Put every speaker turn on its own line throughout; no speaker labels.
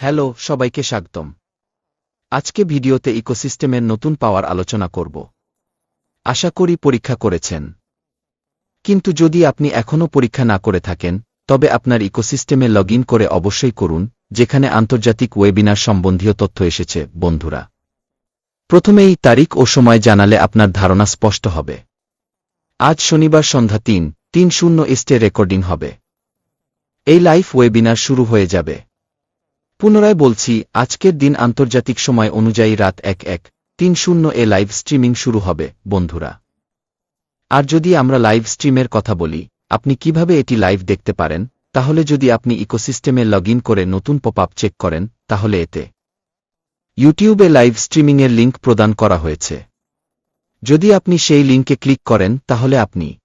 Hello, সবাইকে স্বাগতম। আজকে ভিডিওতে ইকোসিস্টেমের নতুন পাওয়ার আলোচনা করব। আশা করি পরীক্ষা করেছেন। কিন্তু যদি আপনি এখনও পরীক্ষা না করে থাকেন, তবে আপনার ইকোসিস্টেমে লগ করে অবশ্যই করুন, যেখানে আন্তর্জাতিক ওয়েবিনার সম্বন্ধীয় তথ্য এসেছে, বন্ধুরা। প্রথমেই তারিখ ও সময় জানালে আপনার ধারণা স্পষ্ট হবে। আজ শনিবার সন্ধ্যা তিন তিন শূন্য এস্টে রেকর্ডিং হবে। এই লাইভ ওয়েবিনার শুরু হয়ে যাবে। পুনরায় বলছি, আজকের দিন আন্তর্জাতিক সময় অনুযায়ী রাত এক এক, তিন শূন্য এ লাইভ স্ট্রিমিং শুরু হবে, বন্ধুরা। আর যদি আমরা লাইভ স্ট্রিমের কথা বলি, আপনি কীভাবে এটি লাইভ দেখতে পারেন? তাহলে যদি আপনি ইকোসিস্টেমে লগ করে নতুন পপ আপ চেক করেন, তাহলে এতে ইউটিউবে লাইভ স্ট্রিমিংয়ের লিঙ্ক প্রদান করা হয়েছে। যদি আপনি সেই লিঙ্কে ক্লিক করেন, তাহলে আপনি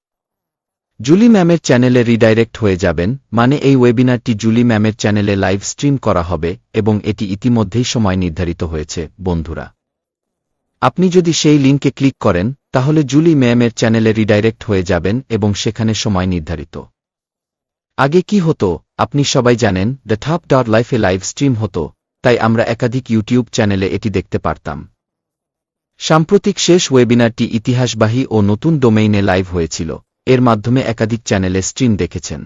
জুলি ম্যামের চ্যানেলে রিডাইরেক্ট হয়ে যাবেন মানে এই ওয়েবিনারটি জুলি ম্যামের চ্যানেলে লাইভ স্ট্রিম করা হবে, এবং এটি ইতিমধ্যেই সময় নির্ধারিত হয়েছে, বন্ধুরা। আপনি যদি সেই লিঙ্কে ক্লিক করেন, তাহলে জুলি ম্যামের চ্যানেলে রিডাইরেক্ট হয়ে যাবেন, এবং সেখানে সময় নির্ধারিত। আগে কি হতো, আপনি সবাই জানেন, দ্য থাপ ডট লাইফে লাইভ স্ট্রিম হতো, তাই আমরা একাধিক ইউটিউব চ্যানেলে এটি দেখতে পারতাম। সাম্প্রতিক শেষ ওয়েবিনারটি ইতিহাসবাহী ও নতুন ডোমেইনে লাইভ হয়েছিল। এর মাধ্যমে একাধিক চ্যানেলে স্ট্রিম দেখেছেন।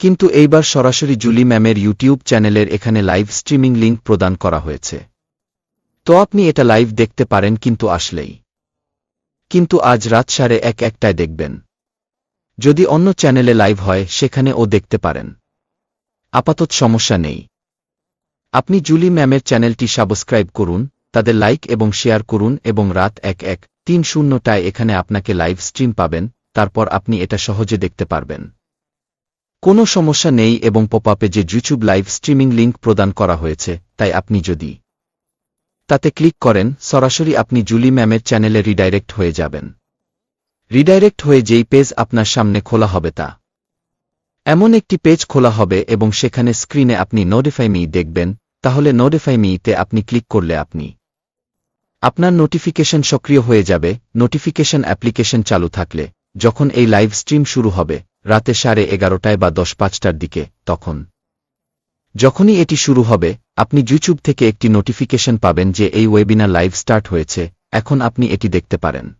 কিন্তু এইবার সরাসরি জুলি ম্যামের ইউটিউব চ্যানেলের এখানে লাইভ স্ট্রিমিং লিঙ্ক প্রদান করা হয়েছে। তো আপনি এটা লাইভ দেখতে পারেন কিন্তু আসলেই। কিন্তু আজ রাত সাড়ে এক একটায় দেখবেন। যদি অন্য চ্যানেলে লাইভ হয় সেখানে ও দেখতে পারেন। আপাতত সমস্যা নেই। আপনি জুলি ম্যামের চ্যানেলটি সাবস্ক্রাইব করুন, তাদের লাইক এবং শেয়ার করুন এবং রাত এক এক তিন শূন্যটায় এখানে আপনাকে লাইভ স্ট্রিম পাবেন তারপর আপনি এটা সহজে দেখতে পারবেন। কোনো সমস্যা নেই এবং পপআপে যে ইউটিউব লাইভ স্ট্রিমিং লিঙ্ক প্রদান করা হয়েছে, তাই আপনি যদি তাতে ক্লিক করেন, সরাসরি আপনি জুলি ম্যামের চ্যানেলে রিডাইরেক্ট হয়ে যাবেন। রিডাইরেক্ট হয়ে যেই পেজ আপনার সামনে খোলা হবে তা। এমন একটি পেজ খোলা হবে এবং সেখানে স্ক্রিনে আপনি নোটিফাই মি দেখবেন, তাহলে নোটিফাই মিতে আপনি ক্লিক করলে আপনি আপনার নোটিফিকেশন সক্রিয় হয়ে যাবে নোটিফিকেশন অ্যাপ্লিকেশন চালু থাকলে। যখন এই লাইভ স্ট্রিম শুরু হবে, রাতে সাড়ে এগারোটায় বা দশ পাঁচটার দিকে, তখন। যখনই এটি শুরু হবে, আপনি ইউটিউব থেকে একটি নোটিফিকেশন পাবেন যে এই ওয়েবিনার লাইভ স্টার্ট হয়েছে, এখন আপনি এটি দেখতে পারেন।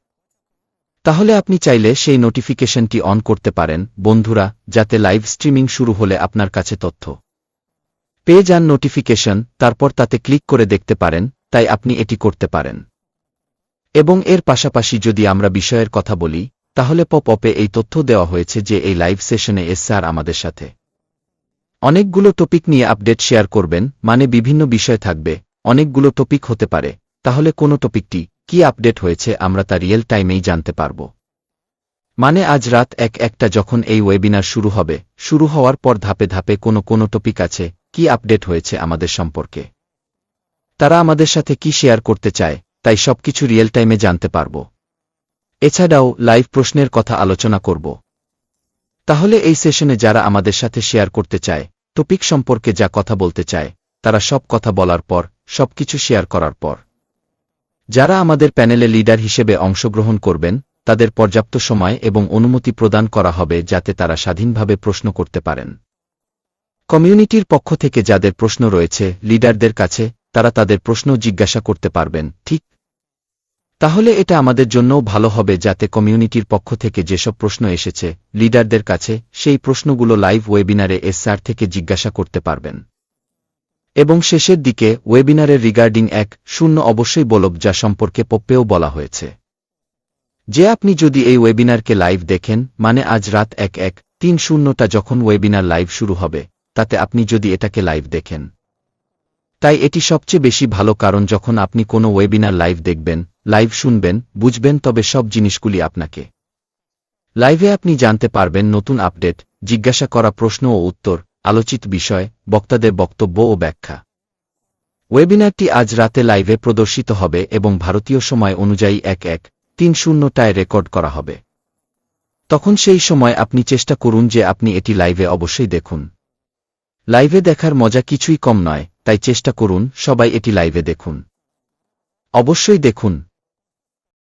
তাহলে আপনি চাইলে সেই নোটিফিকেশনটি অন করতে পারেন। বন্ধুরা, যাতে লাইভ স্ট্রিমিং শুরু হলে আপনার কাছে তথ্য। পেয়ে যান নোটিফিকেশন তারপর তাতে ক্লিক করে দেখতে পারেন, তাই আপনি এটি করতে পারেন। এবং এর পাশাপাশি যদি আমরা বিষয়ের কথা বলি তাহলে পপ অপে এই তথ্য দেওয়া হয়েছে যে এই লাইভ সেশনে এসআর আমাদের সাথে। অনেকগুলো টপিক নিয়ে আপডেট শেয়ার করবেন মানে বিভিন্ন বিষয় থাকবে, অনেকগুলো টপিক হতে পারে। তাহলে কোনো টপিকটি কি আপডেট হয়েছে আমরা তা রিয়েল টাইমেই জানতে পারব। মানে আজ রাত এক একটা যখন এই ওয়েবিনার শুরু হবে, শুরু হওয়ার পর ধাপে ধাপে কোনো কোনো টপিক আছে, কি আপডেট হয়েছে আমাদের সম্পর্কে। তারা আমাদের সাথে কি শেয়ার করতে চায়, তাই সবকিছু রিয়েল টাইমে জানতে পারব। এছাড়াও লাইভ প্রশ্নের কথা আলোচনা করব। তাহলে এই সেশনে যারা আমাদের সাথে শেয়ার করতে চায়, টপিক সম্পর্কে যা কথা বলতে চায়, তারা সব কথা বলার পর, সবকিছু শেয়ার করার পর। যারা আমাদের প্যানেলে লিডার হিসেবে অংশগ্রহণ করবেন, তাদের পর্যাপ্ত সময় এবং অনুমতি প্রদান করা হবে যাতে তারা স্বাধীনভাবে প্রশ্ন করতে পারেন। কমিউনিটির পক্ষ থেকে যাদের প্রশ্ন রয়েছে, লিডারদের কাছে, তারা তাদের প্রশ্ন জিজ্ঞাসা করতে পারবেন, ঠিক তাহলে এটা আমাদের জন্যও ভালো হবে যাতে কমিউনিটির পক্ষ থেকে যেসব প্রশ্ন এসেছে, লিডারদের কাছে সেই প্রশ্নগুলো লাইভ ওয়েবিনারে এসআর থেকে জিজ্ঞাসা করতে পারবেন। এবং শেষের দিকে ওয়েবিনারের রিগার্ডিং এক শূন্য অবশ্যই বলব যা সম্পর্কে পপ্পেও বলা হয়েছে। যে আপনি যদি এই ওয়েবিনারকে লাইভ দেখেন মানে আজ রাত এক এক তিন শূন্যটা যখন ওয়েবিনার লাইভ শুরু হবে, তাতে আপনি যদি এটাকে লাইভ দেখেন। তাই এটি সবচেয়ে বেশি ভালো কারণ যখন আপনি কোনো ওয়েবিনার লাইভ দেখবেন লাইভ শুনবেন, বুঝবেন তবে সব জিনিসগুলি আপনাকে। লাইভে আপনি জানতে পারবেন নতুন আপডেট, জিজ্ঞাসা করা প্রশ্ন ও উত্তর, আলোচিত বিষয়, বক্তাদের বক্তব্য ও ব্যাখ্যা। ওয়েবিনারটি আজ রাতে লাইভে প্রদর্শিত হবে এবং ভারতীয় সময় অনুযায়ী এক এক তিন শূন্যটায় রেকর্ড করা হবে। তখন সেই সময় আপনি চেষ্টা করুন যে আপনি এটি লাইভে অবশ্যই দেখুন। লাইভে দেখার মজা কিছুই কম নয়, তাই চেষ্টা করুন সবাই এটি লাইভে দেখুন। অবশ্যই দেখুন